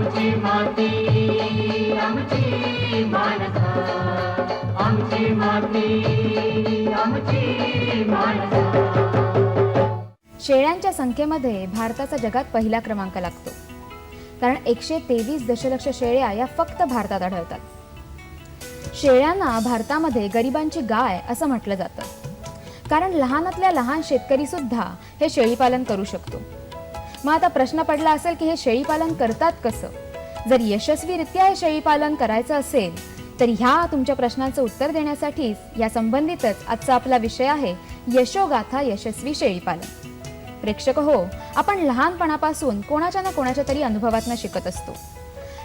आमची माती आमची माणसं आमची माती आमची माणसं. शेळ्यांच्या संख्येमध्ये भारताचा जगात पहिला क्रमांक लागतो. कारण एकशे तेवीस दशलक्ष शेळ्या या फक्त भारतात आढळतात. शेळ्यांना भारतामध्ये गरिबांची गाय असं म्हटलं जातं. कारण लहानातल्या लहान शेतकरी सुद्धा हे शेळीपालन करू शकतो. मग आता प्रश्न पडला असेल की हे शेळीपालन करतात कसं? जर यशस्वीरित्या हे शेळीपालन करायचं असेल तर ह्या तुमच्या प्रश्नांचं उत्तर देण्यासाठीच या संबंधितच आजचा आपला विषय आहे यशोगाथा यशस्वी शेळीपालन. प्रेक्षक हो आपण लहानपणापासून कोणाच्या ना कोणाच्या तरी अनुभवातनं शिकत असतो.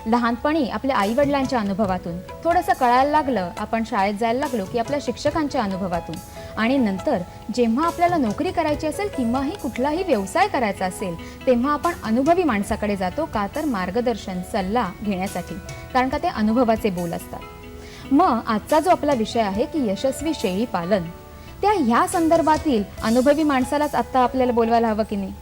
लहानपणी आपल्या आई वडिलांच्या अनुभवातून थोडंसं कळायला लागलं आपण शाळेत जायला लागलो की आपल्या शिक्षकांच्या अनुभवातून. आणि नंतर जेव्हा आपल्याला नोकरी करायची असेल किंवाही कुठलाही व्यवसाय करायचा असेल तेव्हा आपण अनुभवी माणसाकडे जातो का तर मार्गदर्शन सल्ला घेण्यासाठी. कारण का ते अनुभवाचे बोल असतात. मग आजचा जो आपला विषय आहे की यशस्वी शेळी पालन. त्या ह्या संदर्भातील अनुभवी माणसालाच आत्ता आपल्याला बोलवायला हवं की नाही?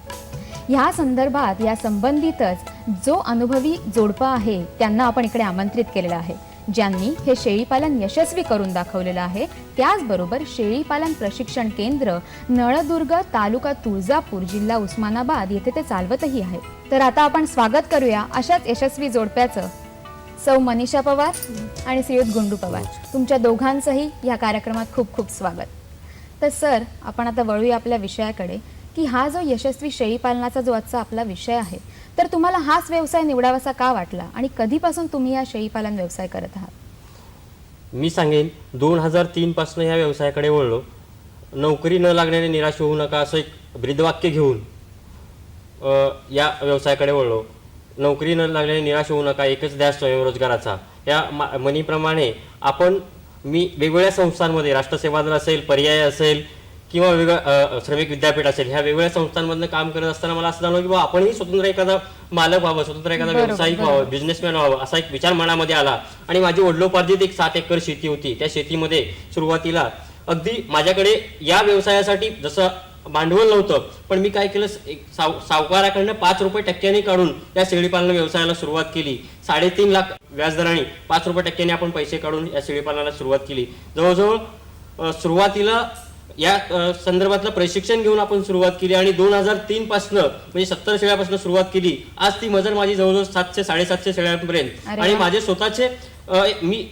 ह्या संदर्भात या संबंधितच जो अनुभवी जोडपा आहे त्यांना आपण इकडे आमंत्रित केलेलं आहे. ज्यांनी हे शेळीपालन यशस्वी करून दाखवलेलं आहे त्याचबरोबर शेळीपालन प्रशिक्षण केंद्र नळदुर्ग तालुका तुळजापूर जिल्हा उस्मानाबाद येथे ते चालवतही आहे. तर आता आपण स्वागत करूया अशाच यशस्वी जोडप्याचं. सौ मनीषा पवार आणि श्रीयुत गुंडू पवार. तुमच्या दोघांचंही या कार्यक्रमात खूप खूप स्वागत. तर सर आपण आता वळूया आपल्या विषयाकडे की हा जो यशस्वी शेळीपालनाचा जो आजचा आपला विषय आहे तर तुम्हाला हाच व्यवसाय निवडावासा का वाटला? आणि कधीपासून तुम्ही या शेळीपालन व्यवसाय करत आहात? मी सांगेन दोन हजार तीनपासून या व्यवसायाकडे वळलो. नोकरी न लागण्याने निराश होऊ नका असं एक ब्रीदवाक्य घेऊन या व्यवसायाकडे वळलो. नोकरी न लागल्याने निराश होऊ नका एकच ध्यास स्वयंरोजगाराचा या मा- म्हणीप्रमाणे आपण मी वेगवेगळ्या संस्थांमध्ये राष्ट्रसेवा दल असेल पर्याय असेल किंवा वेगळं श्रमिक विद्यापीठ असेल ह्या वेगवेगळ्या संस्थांमधनं काम करत असताना मला असं जाणवलं की बाबा आपणही स्वतंत्र एखादा मालक व्हावं स्वतंत्र एखादा व्यावसायिक व्हावं बिझनेसमॅन व्हावं असा एक विचार मनामध्ये आला. आणि माझी वडिलोपार्जित एक सात एकर शेती होती. त्या शेतीमध्ये सुरुवातीला अगदी माझ्याकडे या व्यवसायासाठी जसं भांडवल नव्हतं पण मी काय केलं एक साव सावकाराकडनं पाच रुपये टक्क्यांनी काढून या शेळीपालन व्यवसायाला सुरुवात केली. साडेतीन लाख व्याजदराने पाच रुपये टक्क्यांनी आपण पैसे काढून या शेळीपालनाला सुरुवात केली. जवळजवळ सुरुवातीला या संदर्भातलं प्रशिक्षण घेऊन आपण सुरुवात केली आणि दोन हजार तीन पासनं म्हणजे सत्तर शेळ्यापासून सुरुवात केली. आज ती मजल माझी जवळजवळ सातशे साडेसातशे शेळ्यांपर्यंत. आणि. माझे स्वतःचे मी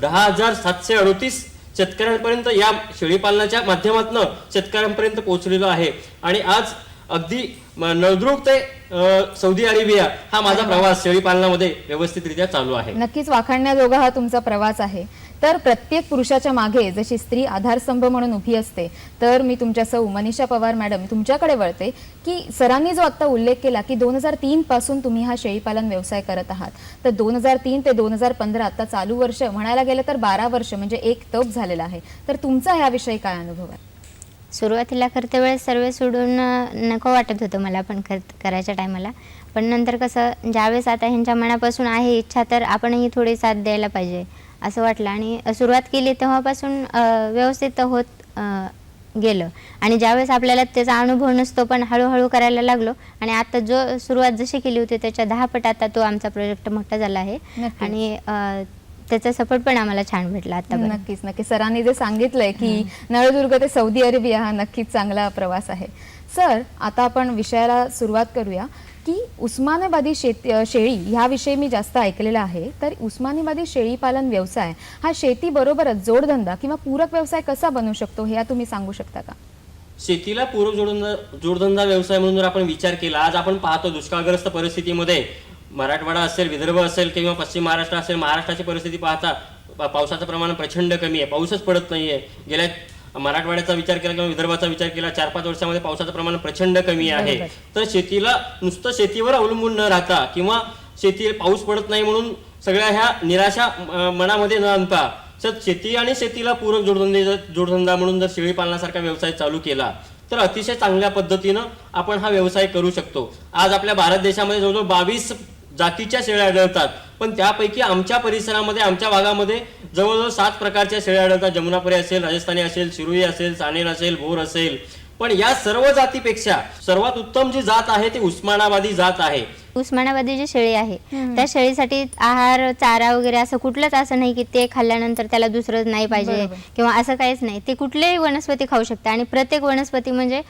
दहा हजार सातशे अडोतीस शेतकऱ्यांपर्यंत या शेळीपालनाच्या माध्यमातून शेतकऱ्यांपर्यंत पोहोचलेलो आहे. आणि आज अगदी नळदुर्ग ते सौदी अरेबिया हा माझा प्रवास शेळीपालनामध्ये व्यवस्थितरित्या चालू आहे. नक्कीच वाखाणण्याजोगा हा तुमचा प्रवास आहे. तर प्रत्येक पुरुषाच्या मागे जशी स्त्री आधारस्तंभ म्हणून उभी असते तर मी तुमच्या सौ मनीषा पवार मॅडम तुमच्याकडे वळते की सरांनी जो आत्ता उल्लेख केला की दोन हजार तीन पासून तुम्ही हा शेळीपालन व्यवसाय करत आहात. तर दोन हजार तीन ते दोन हजार पंधरा आता चालू वर्ष म्हणायला गेलं तर बारा वर्ष म्हणजे एक तप झालेला आहे. तर तुमचा याविषयी काय अनुभव आहे? सुरुवातीला करते वेळेस सर्व सोडून नको वाटत होतं मला पण कर करायच्या टायमाला. पण नंतर कसं ज्यावेळेस आता ह्यांच्या मनापासून आहे इच्छा तर आपणही थोडी साथ द्यायला पाहिजे. असं वाटलं. आणि सुरुवात केली तेव्हापासून व्यवस्थित होत गेलं. आणि ज्यावेळेस आपल्याला त्याचा अनुभव नसतो पण हळूहळू करायला लागलो. आणि आता जो सुरुवात जशी केली होती त्याच्या दहा पट आता तो आमचा प्रोजेक्ट मोठा झाला आहे. आणि त्याचा सपोर्ट पण आम्हाला छान भेटला आता नक्कीच नक्कीच. सरांनी जे सांगितलंय की नळदुर्ग ते सौदी अरेबिया हा नक्कीच चांगला प्रवास आहे. सर आता आपण विषयाला सुरुवात करूया. की उस्मानाबादी शेती शेळी ह्याविषयी मी जास्त ऐकलेलं आहे. तर उस्मानाबादी शेळी पालन व्यवसाय हा शेतीबरोबरच जोडधंदा किंवा पूरक व्यवसाय कसा बनू शकतो हे तुम्ही सांगू शकता का? शेतीला पूरक जोडधंदा जोडधंदा व्यवसाय म्हणून जर आपण विचार केला आज आपण पाहतो दुष्काळग्रस्त परिस्थितीमध्ये मराठवाडा असेल विदर्भ असेल किंवा पश्चिम महाराष्ट्र असेल महाराष्ट्राची परिस्थिती पाहता पावसाचं प्रमाण प्रचंड कमी आहे पाऊसच पडत नाहीये. गेल्या मराठवाड्याचा विचार केला किंवा विदर्भाचा विचार केला चार पाच वर्षामध्ये पावसाचं प्रमाण प्रचंड कमी आहे. तर शेतीला नुसतं शेतीवर अवलंबून न राहता किंवा शेती पाऊस पडत नाही म्हणून सगळ्या ह्या निराशा मनामध्ये न आणता सर शेती आणि शेतीला पूरक जोडधंदे जोडधंदा म्हणून जर शेळी पालनासारखा व्यवसाय चालू केला तर अतिशय चांगल्या पद्धतीनं आपण हा व्यवसाय करू शकतो. आज आपल्या भारत देशामध्ये जवळजवळ बावीस जातीच्या शेळ्या आढळतात. पण त्यापैकी आमच्या परिसरामध्ये आमच्या भागामध्ये जवळजवळ सात प्रकारच्या शेळ्या आढळतात. जमुनापुरी असेल राजस्थानी असेल शिरुई असेल चानेर असेल भोर असेल. पण या सर्व जातीपेक्षा सर्वात उत्तम जी जात आहे ती उस्मानाबादी जात आहे. उस्मानाबादी जी शेळी आहे. त्या शेळीसाठी आहार चारा वगैरे असं कुठलंच असं नाही की ते खाल्ल्यानंतर त्याला दुसरं नाही पाहिजे किंवा असं काहीच नाही. ते कुठलेही वनस्पती खाऊ शकते आणि प्रत्येक वनस्पती म्हणजे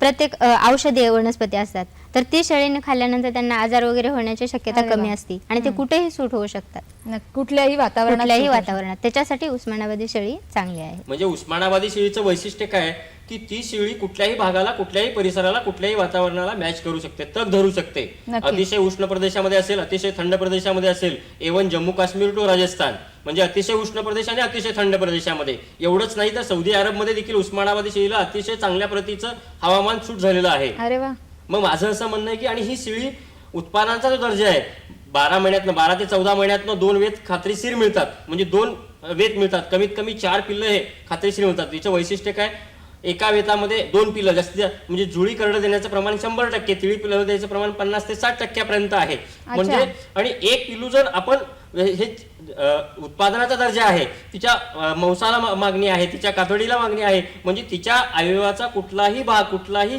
प्रत्येक अं, औषधी वनस्पती असतात. तर ती शेळीने खाल्ल्यानंतर त्यांना आजार वगैरे होण्याची शक्यता कमी. असते आणि ते कुठेही सूट होऊ शकतात. न- कुठल्याही वातावरणात कुठल्याही वातावरणात. त्याच्यासाठी उस्मानाबादी शेळी चांगली आहे. म्हणजे उस्मानाबादी शेळीचं वैशिष्ट्य काय आहे? की ती शेळी कुठल्याही भागाला कुठल्याही परिसराला कुठल्याही वातावरणाला मॅच करू शकते तग धरू शकते. अतिशय उष्ण प्रदेशामध्ये असेल अतिशय थंड प्रदेशामध्ये असेल एवन जम्मू काश्मीर टू राजस्थान म्हणजे अतिशय उष्ण प्रदेश आणि अतिशय थंड प्रदेशामध्ये. एवढंच नाही तर सौदी अरबमध्ये देखील उस्मानाबादी शेळीला अतिशय चांगल्या प्रतीचं हवामान सूट झालेलं आहे. मग माझं असं म्हणणं आहे की आणि ही शेळी उत्पादनाचा जो दर्जा आहे बारा महिन्यातनं बारा ते चौदा महिन्यातनं दोन वेत खात्रीशीर मिळतात. म्हणजे दोन वेत मिळतात. कमीत कमी चार पिल्लं हे खात्रीशीर मिळतात. तिचं वैशिष्ट्य काय? एका वेतामध्ये दोन जास्तीत जास्त म्हणजे जुळी करडं देण्याचं प्रमाण शंभर टक्के तिळी पिल्लं द्यायचं प्रमाण पन्नास ते साठ टक्क्यापर्यंत आहे. म्हणजे आणि एक पिल्लू जर आपण हे उत्पादनाचा दर्जा आहे तिच्या मांसाला मागणी आहे तिच्या कातडीला मागणी आहे म्हणजे तिच्या अवयवाचा कुठलाही भाग कुठलाही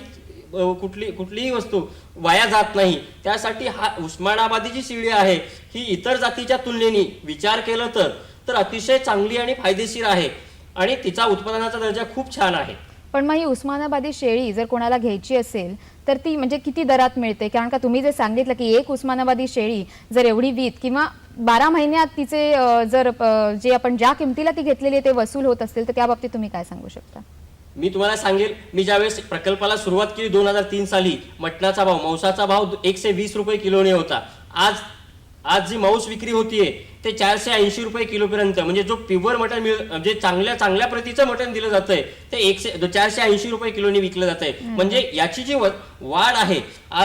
कुठली कुठलीही वस्तू वाया जात नाही. त्यासाठी हा उस्मानाबादी जी शेळी आहे. ही इतर जातीच्या तुलनेने विचार केलं तर तर अतिशय चांगली आणि फायदेशीर आहे. आणि तिचा उत्पादनाचा दर्जा खूप छान आहे. पण मग ही उस्मानाबादी शेळी जर कोणाला घ्यायची असेल तर ती म्हणजे किती दरात मिळते? कारण का तुम्ही जे सांगितलं की एक उस्मानाबादी शेळी जर एवढी वीत किंवा बारा महिन्यात तिचे जर जे आपण ज्या किमतीला ती घेतलेली आहे ते वसूल होत असतील तर त्या बाबतीत तुम्ही काय सांगू शकता? मी तुम्हाला सांगेल मी ज्यावेळेस प्रकल्पाला सुरुवात केली दोन हजार तीन साली मटणाचा भाव मांसाचा भाव एकशे वीस रुपये किलोने होता. आज आज जी मांस विक्री होतीये ते चारशे ऐंशी रुपये किलोपर्यंत म्हणजे जो प्युअर मटण मिळ म्हणजे चांगल्या चांगल्या प्रतीचं मटण दिलं जातंय ते एकशे चारशे ऐंशी रुपये किलोने विकलं जातंय. म्हणजे याची जी वाढ आहे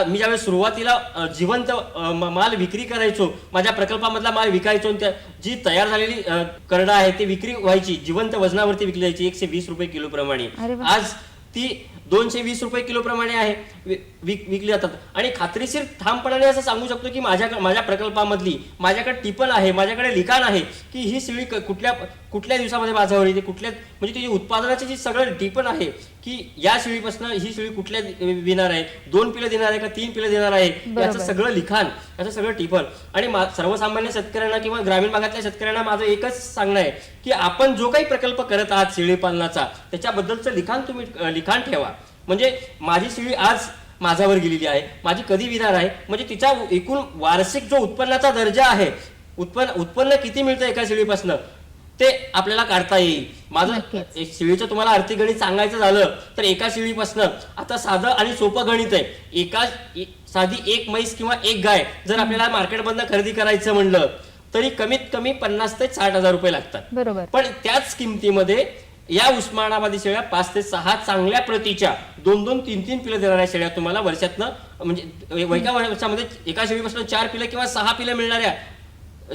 मी ज्यावेळेस सुरुवातीला जिवंत माल विक्री करायचो माझ्या प्रकल्पामधला माल विकायचो त्या जी तयार झालेली करडा आहे ती विक्री व्हायची जिवंत वजनावरती विकली जायची एकशे वीस रुपये किलो प्रमाणे. आज ती दोनशे वीस रुपये किलो प्रमाणे आहे. विकली जातात. आणि खात्रीशीर ठामपणाने असं सांगू शकतो की माझ्या माझ्या प्रकल्पामधली माझ्याकडे टिपण आहे माझ्याकडे लिखाण आहे की ही शिळी कुठल्या कुठल्या दिवसामध्ये बाजारावर येते कुठल्या म्हणजे तिची उत्पादनाची जी सगळं टिपण आहे की या शिळीपासून ही शिळी कुठल्या दि- विणार आहे? दोन पिलं देणार आहे का तीन पिलं देणार आहे? याचं. सगळं लिखाण याचं सगळं टिपण. आणि सर्वसामान्य शेतकऱ्यांना किंवा ग्रामीण भागातल्या शेतकऱ्यांना माझं एकच सांगणं आहे की आपण जो काही प्रकल्प करत आहात शेळी पालनाचा त्याच्याबद्दलचं लिखाण तुम्ही लिखाण ठेवा. म्हणजे माझी शेळी आज माझ्यावर गेलेली आहे. माझी कधी विणार आहे? म्हणजे तिचा एकूण वार्षिक जो उत्पन्नाचा दर्जा आहे उत्पन्न उत्पन्न किती मिळतं एका शेळीपासून ते आपल्याला काढता येईल. माझं शेळीचं तुम्हाला आर्थिक गणित सांगायचं झालं तर एका शेळीपासनं आता साधं आणि सोपं गणित आहे. एका साधी एक म्हैस किंवा एक गाय जर आपल्याला मार्केटमधनं खरेदी करायचं म्हणलं तरी कमीत कमी पन्नास ते साठ हजार रुपये लागतात. बरोबर. पण त्याच किमतीमध्ये या उस्मानाबादी शेळ्या पाच ते सहा चांगल्या प्रतीच्या दोन दोन तीन तीन पिलं देणाऱ्या शेळ्या तुम्हाला वर्षातनं म्हणजे एका वर्षामध्ये एका शेळीपासून चार पिलं किंवा सहा पिलं मिळणाऱ्या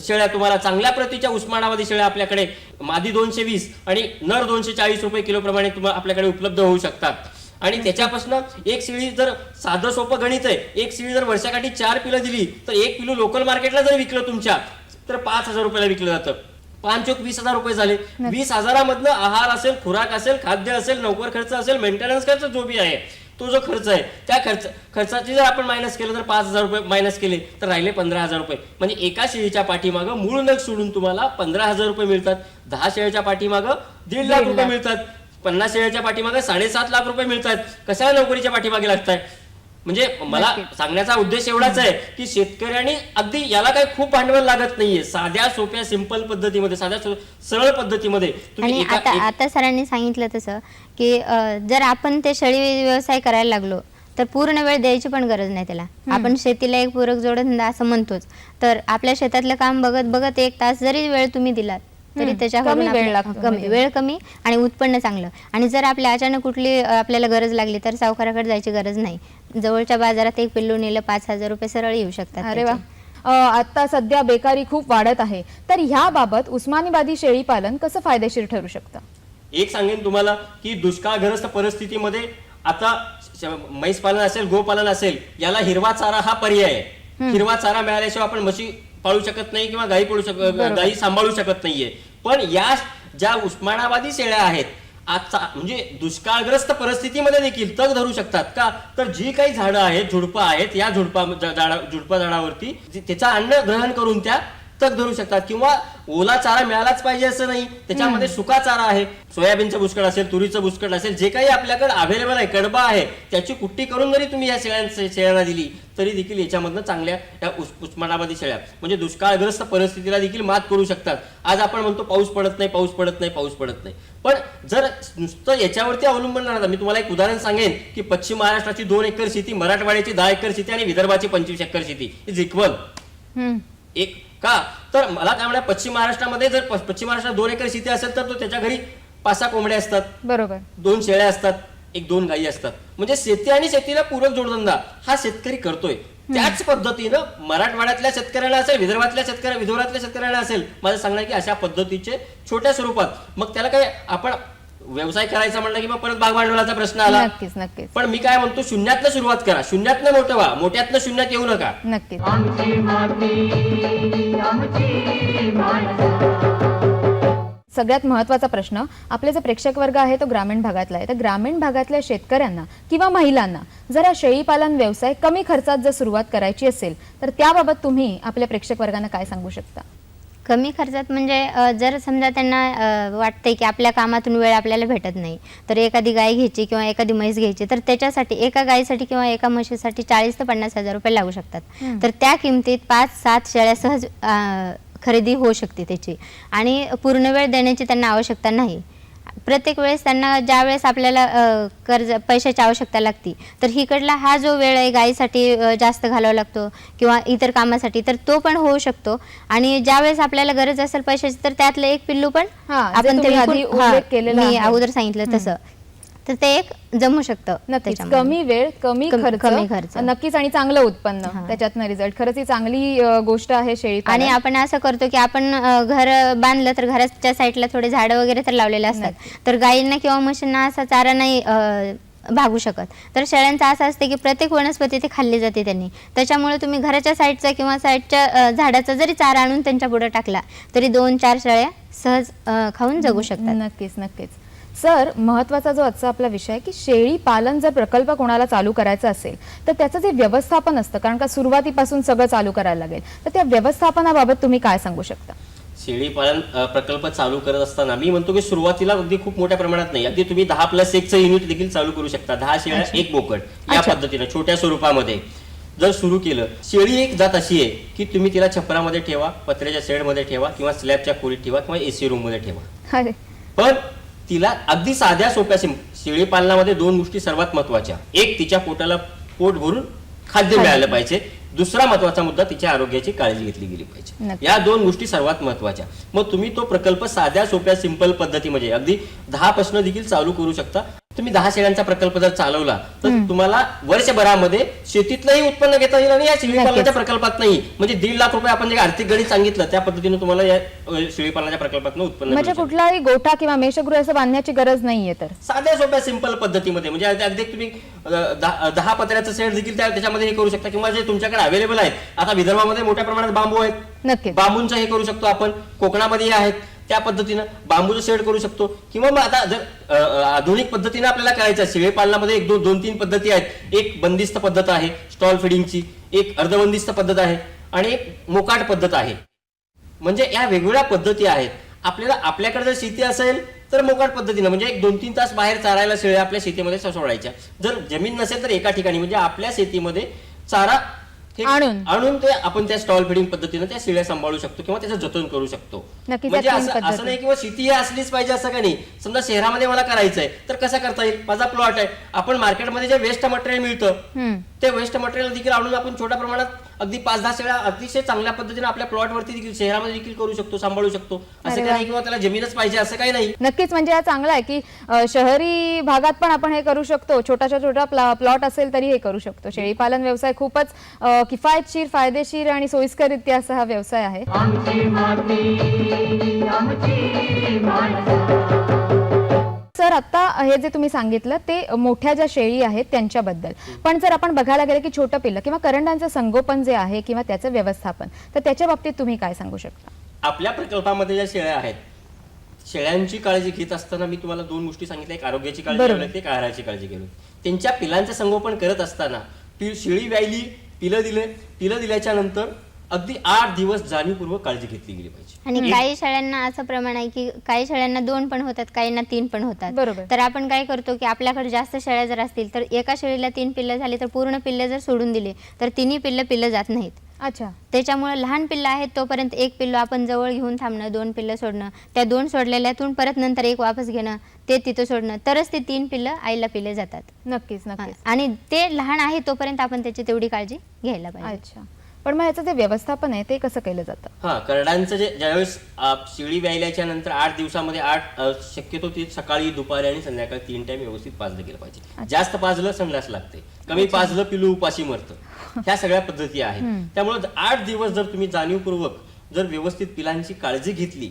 शेळ्या तुम्हाला चांगल्या प्रतीच्या उस्मानाबादी शेळ्या आपल्याकडे मादी दोनशे वीस आणि नर दोनशे चाळीस रुपये किलोप्रमाणे तुम्हाला आपल्याकडे उपलब्ध होऊ शकतात. आणि त्याच्यापासून एक शिळी जर साधं सोपं गणित आहे एक शिळी जर वर्षाकाठी चार पिलं दिली तर एक पिलू लोकल मार्केटला जर विकलं तुमच्या तर पाच हजार रुपयाला विकलं जातं. पाच चोक वीस हजार रुपये झाले. वीस हजारामधनं आहार असेल खुराक असेल खाद्य असेल नोकर खर्च असेल मेंटेनन्स खर्च जो बी आहे तो जो खर्च आहे त्या खर्च खर्चाची जर आपण मायनस केलं तर पाच हजार रुपये मायनस केले तर राहिले पंधरा हजार रुपये. म्हणजे एका शेळीच्या पाठीमागं मूळ नग सोडून तुम्हाला पंधरा हजार रुपये मिळतात. दहा शेळीच्या पाठीमागं दीड लाख रुपये. मिळतात. पन्नास शेळीच्या पाठीमागे साडेसात लाख रुपये मिळतात. कशाला नोकरीच्या पाठीमागे लागताय? म्हणजे मला सांगण्याचा उद्देश एवढाच आहे की शेतकऱ्यांनी अगदी याला काही खूप भांडवल लागत नाहीये. साध्या सोप्या सिंपल पद्धतीमध्ये साध्या सरळ पद्धतीमध्ये तुम्ही आता आता सरांनी सांगितलं तसं की जर आपण ते शेळी व्यवसाय करायला लागलो तर पूर्ण वेळ द्यायची पण गरज नाही त्याला. आपण शेतीला एक पूरक जोडधंदा असं म्हणतोच. तर आपल्या शेतातलं काम बघत बघत एक तास जरी वेळ तुम्ही दिलात तरी त्याच्याकडून कमी वेळ लागतो कमी म्हणजे. वेळ कमी आणि उत्पन्न चांगलं. आणि जर आपल्या अचानक कुठली आपल्याला गरज लागली तर सावकाराकडे जायची गरज नाही. जवळच्या बाजारात एक पिल्लू नेलं पाच हजार रुपये सरळ येऊ शकतात अरे वा. आता सध्या बेकारी खूप वाढत आहे. तर ह्याबाबत उस्मानाबादी शेळी पालन कसं फायदेशीर ठरू शकतं? एक सांगेन तुम्हाला की दुष्काळग्रस्त परिस्थितीमध्ये आता श- म्हैस पालन असेल गोपालन असेल याला हिरवा चारा हा पर्याय आहे. हिरवा चारा मिळाल्याशिवाय आपण म्हशी पाळू शकत नाही किंवा गाई पळू शकत गाई सांभाळू शकत नाहीये. पण या ज्या उस्मानाबादी शेळ्या आहेत आजचा म्हणजे दुष्काळग्रस्त परिस्थितीमध्ये देखील तग धरू शकतात का? तर जी काही झाडं आहेत झुडपं आहेत या झुडपा झाडा झुडपा झाडावरती त्याचं अन्न ग्रहण करून त्या तग धरू शकतात किंवा ओला चारा मिळालाच पाहिजे असं नाही. त्याच्यामध्ये सुका चारा आहे सोयाबीनचं बुसकट असेल तुरीचं बुसकट असेल जे काही आपल्याकडे अवेलेबल आहे कडबा आहे त्याची कुट्टी करून जरी तुम्ही या शेळ्यांना शेळ्यांना दिली तरी देखील याच्यामधनं चांगल्या या उस उस्मानाबादी शेळ्या म्हणजे दुष्काळग्रस्त परिस्थितीला देखील मात करू शकतात. आज आपण म्हणतो पाऊस पडत नाही पाऊस पडत नाही पाऊस पडत नाही. पण जर नुसतं याच्यावरती अवलंबून राहणार मी तुम्हाला एक उदाहरण सांगेन की पश्चिम महाराष्ट्राची दोन एकर शेती मराठवाड्याची दहा एकर शेती आणि विदर्भाची पंचवीस एकर शेती. इज इक्वल हम्म. एक का? तर मला काय म्हणा पश्चिम महाराष्ट्रामध्ये जर प- पश्चिम महाराष्ट्रात दोन एकर शेती असेल तर तो त्याच्या घरी पाच सहा कोंबड्या असतात. बरोबर. दोन शेळ्या असतात एक दोन गायी असतात. म्हणजे शेती आणि शेतीला पूरक जोडधंदा हा शेतकरी करतोय. त्याच पद्धतीनं मराठवाड्यातल्या शेतकऱ्यांना असेल विदर्भातल्या शेतकऱ्या विदर्भातल्या शेतकऱ्यांना असेल माझं सांगणं आहे की अशा पद्धतीचे छोट्या स्वरूपात. मग त्याला काय आपण व्यवसाय करायचा म्हणलं की मग परत भाग भांडवलाचा प्रश्न आला. नक्कीच नक्कीच. पण मी काय म्हणतो शून्यातनं सुरुवात करा. शून्यातनं मोठं व्हा. मोठ्यातनं शून्यात येऊ नका. नक्कीच. सगळ्यात महत्त्वाचा प्रश्न आपले जे प्रेक्षक वर्ग आहे तो ग्रामीण भागातला आहे. तर ग्रामीण भागातल्या शेतकऱ्यांना किंवा महिलांना जर हा शेळीपालन व्यवसाय कमी खर्चात जर सुरुवात करायची असेल तर त्याबाबत तुम्ही आपल्या प्रेक्षक वर्गांना काय सांगू शकता? कमी खर्चात म्हणजे जर समजा त्यांना अ, वाटतंय की आपल्या कामातून वेळ आपल्याला भेटत नाही तर एखादी गाय घ्यायची किंवा एखादी म्हैस घ्यायची तर त्याच्यासाठी एका गायीसाठी किंवा एका म्हशीसाठी चाळीस ते पन्नास हजार रुपये लागू शकतात. तर त्या किमतीत पाच सात शेळ्या सहज खरेदी होऊ शकते त्याची. आणि पूर्ण वेळ देण्याची त्यांना आवश्यकता नाही. प्रत्येक वेळेस त्यांना ज्या वेळेस आपल्याला कर्ज पैशाची आवश्यकता लागती तर हिकडला हा जो वेळ आहे गायीसाठी जास्त घालावा लागतो किंवा इतर कामासाठी तर तो पण होऊ शकतो. आणि ज्या वेळेस आपल्याला गरज असेल पैशाची तर त्यातलं एक पिल्लू पण आपण ते. अगोदर सांगितलं तसं. तर ते एक जमू शकतं नक्कीच. त्याच्यामध्ये. कमी वेळ कमी कमी- खर्च. कमी खर्च. नक्कीच आणि चांगलं उत्पन्न. त्याच्यातनं रिझल्ट खरंच ही चांगली अ, गोष्ट आहे शेळी आणि आपण असं करतो की आपण अ, घर बांधलं तर घराच्या साईडला थोडे झाडं वगैरे तर लावलेले असतात. तर गायींना किंवा म्हशींना असा चारा नाही अ, भागू शकत. तर शेळ्यांचं असं असते की प्रत्येक वनस्पती ते खाल्ली जाते त्यांनी. त्याच्यामुळे तुम्ही घराच्या साईडचा किंवा साईडच्या झाडाचा जरी चारा आणून त्यांच्या पुढे टाकला तरी दोन चार शेळ्या सहज अ, खाऊन जगू शकतात. नक्कीच नक्कीच. सर महत्त्वाचा जो आजचा आपला विषय की शेळी पालन जर प्रकल्प कोणाला चालू करायचा असेल तर त्याचं जे व्यवस्थापन असतं कारण का सुरुवातीपासून सगळं चालू करायला लागेल तर त्या व्यवस्थापनाबाबत तुम्ही काय सांगू शकता? शेळी पालन प्रकल्प चालू करत असताना मी म्हणतो की सुरुवातीला अगदी खूप मोठ्या प्रमाणात नाही. अगदी तुम्ही दहा प्लस एकचं युनिट देखील चालू करू शकता. दहा शेळ्या एक बोकड या. पद्धतीने छोट्या स्वरूपामध्ये. जर सुरू केलं शेळी एक जात अशी आहे की तुम्ही तिला छपरामध्ये ठेवा पत्र्याच्या शेडमध्ये ठेवा किंवा स्लॅबच्या खोलीत ठेवा किंवा एसी रूममध्ये ठेवा. पण तिला अगदी साध्या सोप्या शेळी पालनामध्ये दोन गोष्टी सर्वात महत्त्वाच्या एक तिच्या पोटाला पोट भरून खाद्य मिळालं पाहिजे. दुसरा महत्त्वाचा मुद्दा तिच्या आरोग्याची काळजी घेतली गेली पाहिजे. या दोन गोष्टी सर्वात महत्त्वाच्या मग तुम्ही तो प्रकल्प साध्या सोप्या सिंपल पद्धतीमध्ये अगदी दहा प्रश्न देखील चालू करू शकता. तुम्ही दहा शेळ्यांचा प्रकल्प जर चालवला तर तुम्हाला वर्षभरामध्ये शेतीतलंही उत्पन्न घेता येईल आणि या शेळी पालनाच्या प्रकल्पात नाही. म्हणजे दीड लाख रुपये आपण जे आर्थिक गणित सांगितलं त्या पद्धतीने तुम्हाला या अ, शेळी पालनाच्या प्रकल्पातून उत्पन्न म्हणजे. कुठलाही गोठा किंवा मेषगृह असं बांधण्याची गरज नाहीये तर. साध्या सोप्या सिंपल पद्धतीमध्ये. म्हणजे अगदी तुम्ही दहा पत्र्याचं सेट देखील त्या- त्याच्यामध्ये हे करू शकता किंवा जे तुमच्याकडे अवेलेबल आहेत. आता विदर्भामध्ये मोठ्या प्रमाणात बांबू आहेत. बांबूंचं हे करू शकतो आपण. कोकणामध्ये आहेत. त्या पद्धतीनं बांबूचं शेड करू शकतो. किंवा मग आता जर आधुनिक पद्धतीनं आपल्याला करायचं शेळी पालनामध्ये एक दोन दोन तीन पद्धती आहेत. एक बंदिस्त पद्धत आहे स्टॉल फिडिंगची एक अर्धबंदिस्त पद्धत आहे आणि एक मोकाट पद्धत आहे. म्हणजे या वेगवेगळ्या पद्धती आहेत. आपल्याला आपल्याकडे जर शेती असेल तर मोकाट पद्धतीनं म्हणजे एक दोन तीन तास बाहेर चारायला शेळ्या आपल्या शेतीमध्ये सोडायच्या जर जमीन नसेल तर एका ठिकाणी म्हणजे आपल्या शेतीमध्ये चारा आणून. आणून ते आपण त्या स्टॉल फिडिंग पद्धतीनं त्या शेळ्या सांभाळू शकतो किंवा त्याचं जतन करू शकतो. नक्कीच, म्हणजे तीन असं पद्धती. असं नाही किंवा शेती ही असलीच पाहिजे असं का नाही? समजा शहरामध्ये मला करायचं आहे तर कसं करता येईल? माझा प्लॉट आहे. आपण मार्केटमध्ये जे वेस्ट मटेरियल मिळतं हम्म. ते वेस्ट मटेरियल देखील आणून आपण छोट्या प्रमाणात अगदी पाच दहा शेळ्या अतिशय चांगल्या पद्धतीने आपल्या प्लॉटवरती देखील शहरामध्ये देखील करू शकतो सांभाळू शकतो. असं काही वा. नाही किंवा त्याला जमीनच पाहिजे असं काही नाही. नक्कीच म्हणजे हा चांगला आहे की अ, शहरी भागात पण आपण हे करू शकतो. छोटाच्या छोटा प्ला- प्लॉट असेल तरी हे करू शकतो. शेळीपालन व्यवसाय खूपच अ, किफायतशीर फायदेशीर आणि सोयीस्कररित्या असा हा व्यवसाय आहे. आमची माती आमची माणसं. सर आता हे जे तुम्ही सांगितलं ते मोठ्या ज्या शेळी आहेत त्यांच्याबद्दल. पण जर आपण बघायला गेलं की छोटं पिल्लं किंवा करंडांचं संगोपन जे आहे किंवा त्याचं व्यवस्थापन तर त्याच्या बाबतीत तुम्ही काय सांगू शकता? आपल्या प्रकल्पामध्ये ज्या शेळ्या आहेत शेळ्यांची काळजी घेत असताना मी तुम्हाला दोन गोष्टी सांगितल्या. एक आरोग्याची काळजी. घेऊन एक आहाराची काळजी घेऊन. त्यांच्या पिलांचं संगोपन करत असताना पि- शेळी व्यायली पिलं दिले पिलं दिल्याच्या नंतर अगदी आठ दिवस जाणीवपूर्वक काळजी घेतली गेली पाहिजे. आणि काही शेळ्यांना असं प्रमाण आहे की काही शेळ्यांना दोन पण होतात काहींना तीन पण होतात. बरोबर. तर आपण काय करतो की आपल्याकडे जास्त शेळ्या जर असतील तर एका शेळीला तीन पिल्लं झाली तर पूर्ण पिल्लं जर सोडून दिले तर तिन्ही पिल्लं पिल्लं जात नाहीत. अच्छा. त्याच्यामुळे लहान पिल्लं आहेत तोपर्यंत एक पिल्लं आपण जवळ घेऊन थांबणं दोन पिल्लं सोडणं त्या दोन सोडलेल्यातून परत नंतर एक वापस घेणं ते तिथं सोडणं तरच ते तीन पिल्लं आईला पिल्ले जातात. नक्कीच. नक्कीच. आणि ते लहान आहे तोपर्यंत आपण त्याची तेवढी काळजी घ्यायला पाहिजे. अच्छा. पण मग याचं जे व्यवस्थापन आहे ते कसं केलं जातं? हा करडांचं जे ज्यावेळेस अ, शेळी व्यायल्याच्या नंतर आठ दिवसामध्ये आठ अ, शक्यतो ती सकाळी दुपारी आणि संध्याकाळी तीन टाइम व्यवस्थित पाजलं गेलं पाहिजे. जास्त पाजलं संडास लागते. कमी पाजलं पिलू उपाशी मरतं. ह्या सगळ्या पद्धती आहेत. त्यामुळे आठ दिवस जर तुम्ही जाणीवपूर्वक जर व्यवस्थित पिलांची काळजी घेतली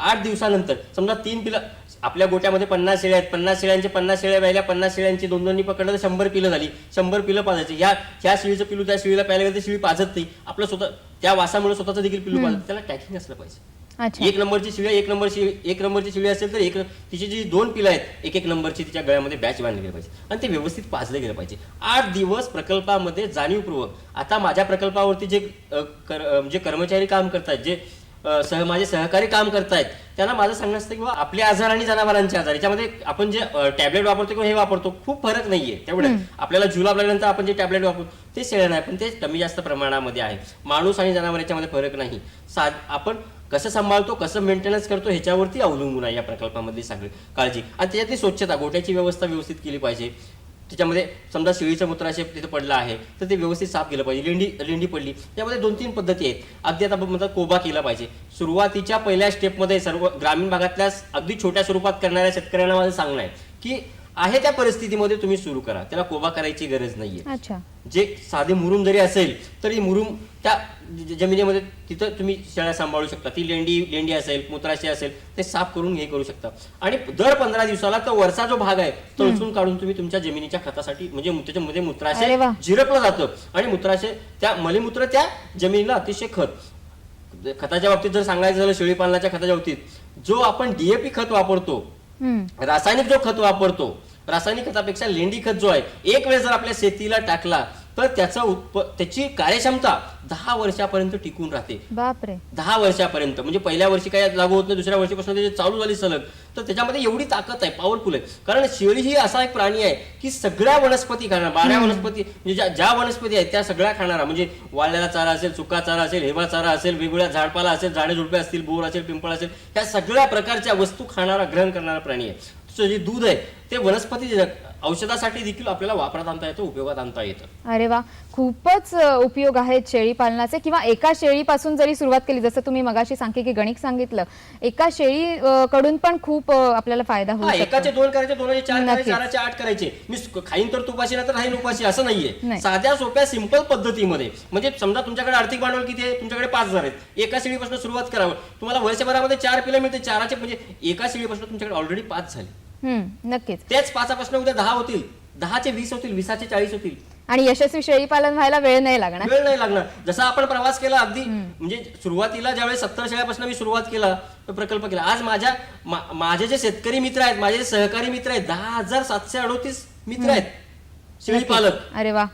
आठ दिवसानंतर समजा तीन पिलं आपल्या गोट्यामध्ये पन्नास शेळ्या आहेत. पन्नास शेळ्यांचे पन्नास शेळ्या व्हायला पन्नास शेळ्यांची दोन दोन्ही पकडलं तर शंभर पिलं झाली. शंभर पिलं पाजायची. ह्या ह्या शेळीचं पिलू त्या शेळीला प्यायला गेलं तर शेळी पाजत नाही. आपलं स्वतः त्या वासामुळे स्वतःचं देखील पिलू पाजत त्याला टॅकिंग असलं पाहिजे. एक नंबरची शिळी एक नंबर शिळी एक नंबरची शिळी असेल तर एक तिची जी दोन पिलं आहेत एक एक नंबरची तिच्या गळ्यामध्ये बॅच बांधली गेली पाहिजे. आणि ते व्यवस्थित पाजले गेलं पाहिजे. आठ दिवस प्रकल्पामध्ये जाणीवपूर्वक. आता माझ्या प्रकल्पावरती जे कर- जे कर्मचारी काम करतात जे अ, सह माझे सहकारी काम करतायत. त्यांना माझं सांगणं असतं किंवा आपले आजार आणि जनावरांचे आजार. याच्यामध्ये आपण जे टॅबलेट वापरतो किंवा हे वापरतो खूप फरक नाहीये. तेवढं. आपल्याला जुलाब लागल्यानंतर आपण जे टॅबलेट वापरतो ते शेळ्या नाही पण ते कमी जास्त प्रमाणामध्ये आहे. माणूस आणि जनावर याच्यामध्ये फरक नाही. साध आपण कसं सांभाळतो कसं मेंटेनन्स करतो ह्याच्यावरती अवलंबून आहे या प्रकल्पामधली सगळी काळजी. आणि त्याच्यातली स्वच्छता गोट्याची व्यवस्था व्यवस्थित केली पाहिजे. त्याच्यामध्ये समजा शेळीचं मूत्राशय तिथं पडलं आहे तर ते व्यवस्थित साफ केलं पाहिजे. लेंडी लेंडी पडली. त्यामध्ये दोन तीन पद्धती आहेत. अगदी आता म्हणतात कोबा केला पाहिजे. सुरुवातीच्या पहिल्या स्टेपमध्ये सर्व ग्रामीण भागातल्या अगदी छोट्या स्वरूपात करणाऱ्या शेतकऱ्यांना माझं सांगणं आहे की आहे त्या परिस्थितीमध्ये तुम्ही सुरू करा. त्याला कोबा करायची गरज नाहीये. जे साधे मुरुम जरी असेल तरी मुरुम त्या जमिनीमध्ये तिथं तुम्ही शेळ्या सांभाळू शकता. ती लेंडी लेंडी असेल मूत्राशय असेल ते साफ करून हे करू शकता. आणि दर पंधरा दिवसाला तो वरचा जो भाग आहे तो उचलून काढून तुम्ही तुमच्या जमिनीच्या खतासाठी म्हणजे त्याच्यामध्ये मूत्राशय. झिरपलं जातं. आणि मूत्राशय त्या मलिमूत्र त्या जमिनीला अतिशय खत. खताच्या बाबतीत जर सांगायचं झालं शेळी पालनाच्या खताच्या बाबतीत जो आपण डीएपी खत वापरतो रासायनिक जो खत वापरतो रासायनिक खतापेक्षा लेंडी खत जो आहे एक वेळ जर आपल्या शेतीला टाकला तर त्याचा उत्प त्याची कार्यक्षमता दहा वर्षापर्यंत टिकून राहते. बापरे. दहा वर्षापर्यंत. म्हणजे पहिल्या वर्षी काय लागू होत नाही दुसऱ्या वर्षीपासून त्याची चालू झाली सलग. तर त्याच्यामध्ये एवढी ताकद आहे पॉवरफुल आहे. कारण शेळी ही असा एक प्राणी आहे की सगळ्या वनस्पती खाणार बारा वनस्पती म्हणजे ज्या ज्या वनस्पती आहेत त्या सगळ्या खाणारा. म्हणजे वाळलेला चारा असेल सुका चारा असेल हिरवा चारा असेल वेगवेगळ्या झाडपाला असेल झाडे झुडपे असतील बोर असेल पिंपळ असेल या सगळ्या प्रकारच्या वस्तू खाणारा ग्रहण करणारा प्राणी आहे. जे दूध आहे ते वनस्पती औषधासाठी देखील आपल्याला वापरात आणता येतं उपयोगात आणता येतं. अरे वा खूपच अ, उपयोग आहेत शेळी पालनाचे किंवा एका शेळीपासून जरी सुरुवात केली जसं तुम्ही मगाशी सांख्यिकी गणित सांगितलं एका शेळी अ, कडून पण खूप अ, आपल्याला फायदा होऊ हा शकतो. एकाचे दोन करायचे दोनाचे चार करायचे नक्कीच. चाराचे आठ करायचे. मी स- खाईन तर तुपाशी ना तर राहीन उपाशी असं नाहीये. नाही. साध्या सोप्या सिंपल पद्धतीमध्ये. म्हणजे समजा तुमच्याकडे आर्थिक भांडवल किती आहे तुमच्याकडे पाच हजार आहेत. एका शेळीपासून सुरुवात करावं. तुम्हाला वर्षभरामध्ये चार पिलं मिळते चाराचे म्हणजे एका शेळीपासून तुमच्याकडे ऑलरेडी पाच झाले. हम्म नक्कीच. तेच पाचापासून उद्या दहा होतील. दहाचे वीस होतील वीसाचे चाळीस होतील. आणि यशस्वी शेळी पालन व्हायला वेळ नाही लागणार. वेळ नाही लागणार. जसा आपण प्रवास केला अगदी म्हणजे सुरुवातीला ज्यावेळेस सत्तर शेळ्यापासून मी सुरुवात केला तो प्रकल्प केला. आज माझ्या माझे जे शेतकरी मित्र आहेत माझे जे सहकारी मित्र आहेत दहा हजार सातशे अडोतीस मित्र आहेत. शेळी पालक अरे वा.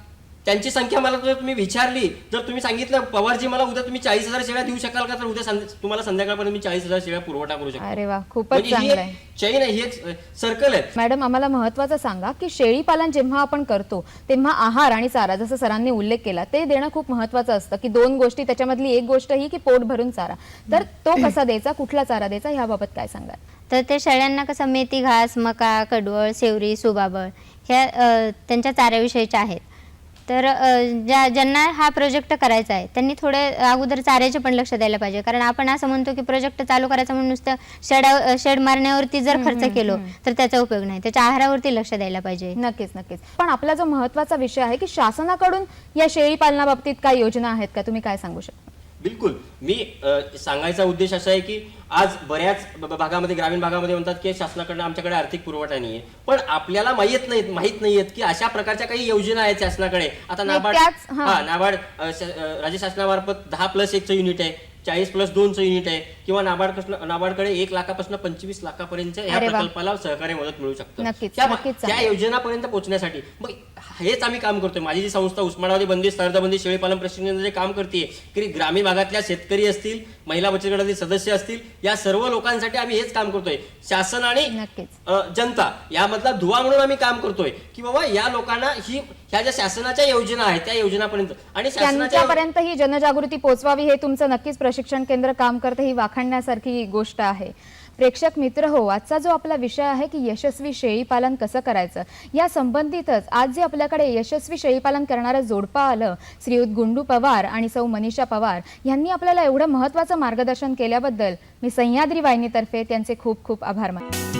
त्यांची संख्या मला जर तुम्ही विचारली जर तुम्ही सांगितलं पवारजी मला उद्या तुम्ही चाळीस हजार शेळ्या देऊ शकाल का तर उद्या तुम्हाला संध्याकाळपर्यंत मी चाळीस हजार शेळ्या पुरवठा करू शकतो. अरे वा खूपच म्हणजे चांगलं आहे. चैन आहे ही एक सर्कल आहे. मॅडम आम्हाला महत्वाचं सांगा की शेळी पालन जेव्हा आपण करतो तेव्हा आहार आणि चारा जसं सरांनी उल्लेख केला ते देणं खूप महत्वाचं असतं की दोन गोष्टी त्याच्यामधली एक गोष्ट ही की पोट भरून चारा. तर तो कसा द्यायचा कुठला चारा द्यायचा ह्याबाबत काय सांगाल? तर ते शेळ्यांना कसं मेथी घास मका कडवळ सेवरी सुबाबळ ह्या त्यांच्या चाऱ्याविषयीच्या आहेत. तर ज्या ज्यांना हा प्रोजेक्ट करायचा आहे त्यांनी थोडे अगोदर चाऱ्याचे पण लक्ष द्यायला पाहिजे. कारण आपण असं म्हणतो की प्रोजेक्ट चालू करायचा म्हणून नुसतं शेड शेड मारण्यावरती जर खर्च केलो तर त्याचा उपयोग नाही. त्याच्या आहारावरती लक्ष द्यायला पाहिजे. नक्कीच नक्कीच. पण आपला जो महत्त्वाचा विषय आहे की शासनाकडून या शेळी पालनाबाबतीत काय योजना आहेत का? तुम्ही काय सांगू शकता? बिलकुल मी सांगायचा उद्देश असा आहे की आज बऱ्याच भागामध्ये ग्रामीण भागामध्ये म्हणतात की शासनाकडनं आमच्याकडे आर्थिक पुरवठा नाहीये पण आपल्याला माहीत नाहीत माहीत नाहीयेत की अशा प्रकारच्या काही योजना आहेत शासनाकडे आता नाबार्ड हा. नाबार्ड राज्य शासनामार्फत दहा प्लस एकचं युनिट आहे चाळीस प्लस दोनचं युनिट आहे किंवा नाबार्ड नाबार्डकडे एक लाखापासून पंचवीस लाखापर्यंत या. प्रकल्पाला सहकार्य मदत मिळू शकतं त्या. योजनापर्यंत पोहोचण्यासाठी मग हेच आम्ही काम करतोय. माझी जी संस्था उस्मानाबादी बंदिस्त अर्धबंदी शेळीपालन प्रशिक्षण जे काम करते की ग्रामीण भागातल्या शेतकरी असतील महिला बचत गटातील सदस्य असतील या सर्व लोकांसाठी आम्ही हेच काम करतोय. शासन आणि जनता यामधला दुवा म्हणून आम्ही काम करतोय. की बाबा या लोकांना ही ह्या ज्या शासनाच्या योजना आहेत त्या योजनापर्यंत आणि शासनाच्या त्यांच्यापर्यंत ही जनजागृती पोहोचवावी हे तुमचं नक्कीच प्रशिक्षण केंद्र काम करतं ही वाखाणण्यासारखी गोष्ट आहे. प्रेक्षक मित्र हो आजचा जो आपला विषय आहे की यशस्वी शेळीपालन कसं करायचं या संबंधितच आज जे आपल्याकडे यशस्वी शेळीपालन करणारं जोडपा आलं श्रीयुत गुंडू पवार आणि सौ मनीषा पवार यांनी आपल्याला एवढं महत्त्वाचं मार्गदर्शन केल्याबद्दल मी सह्याद्री वाहिनीतर्फे त्यांचे खूप खूप आभार मानतो